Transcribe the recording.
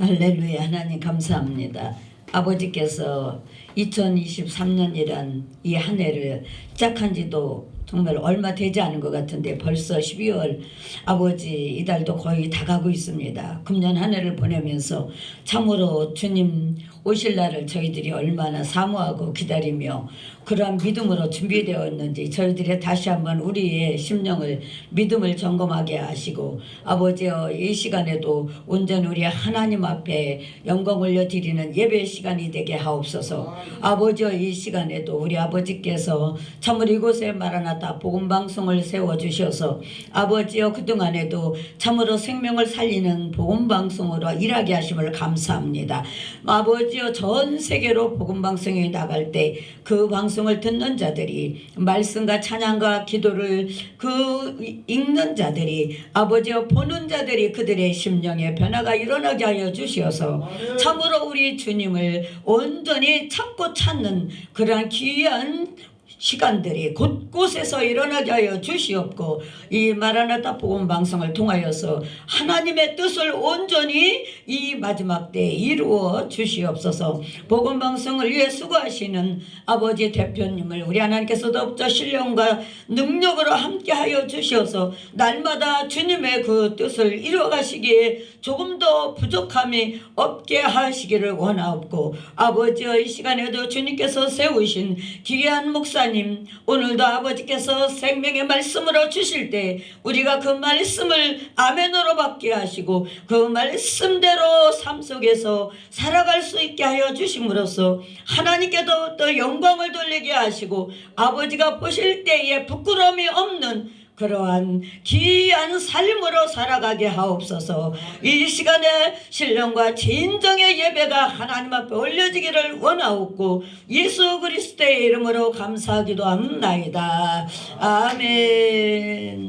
할렐루야 하나님 감사합니다. 아버지께서 2023년이란 이 한 해를 시작한 지도 정말 얼마 되지 않은 것 같은데 벌써 12월 아버지 이달도 거의 다 가고 있습니다. 금년 한 해를 보내면서 참으로 주님 오실 날을 저희들이 얼마나 사모하고 기다리며 그러한 믿음으로 준비되어 있는지 저희들이 다시 한번 우리의 심령을 믿음을 점검하게 하시고 아버지여 이 시간에도 온전히 우리 하나님 앞에 영광 올려드리는 예배 시간이 되게 하옵소서 아버지여 이 시간에도 우리 아버지께서 참으로 이곳에 마라나 타 복음 방송을 세워 주셔서 아버지여 그동안에도 참으로 생명을 살리는 복음 방송으로 일하게 하심을 감사합니다. 아버지여 전 세계로 복음 방송이 나갈 때 그 방송을 듣는 자들이 말씀과 찬양과 기도를 그 읽는 자들이 아버지여 보는 자들이 그들의 심령에 변화가 일어나게 하여 주시어서 참으로 우리 주님을 온전히 찾고 찾는 그러한 귀한 시간들이 곳곳에서 일어나게 주시옵고 이 마라나타 복음 방송을 통하여서 하나님의 뜻을 온전히 이 마지막 때에 이루어 주시옵소서. 복음 방송을 위해 수고하시는 아버지 대표님을 우리 하나님께서 더욱더 신령과 능력으로 함께 하여 주시어서 날마다 주님의 그 뜻을 이루어가시기에 조금 더 부족함이 없게 하시기를 원하옵고 아버지의 이 시간에도 주님께서 세우신 귀한 목사 님 오늘도 아버지께서 생명의 말씀으로 주실 때 우리가 그 말씀을 아멘으로 받게 하시고 그 말씀대로 삶 속에서 살아갈 수 있게 하여 주심으로써 하나님께도 또 영광을 돌리게 하시고 아버지가 보실 때에 부끄러움이 없는 그러한 귀한 삶으로 살아가게 하옵소서. 이 시간에 신령과 진정의 예배가 하나님 앞에 올려지기를 원하옵고 예수 그리스도의 이름으로 감사하기도 합나이다. 아멘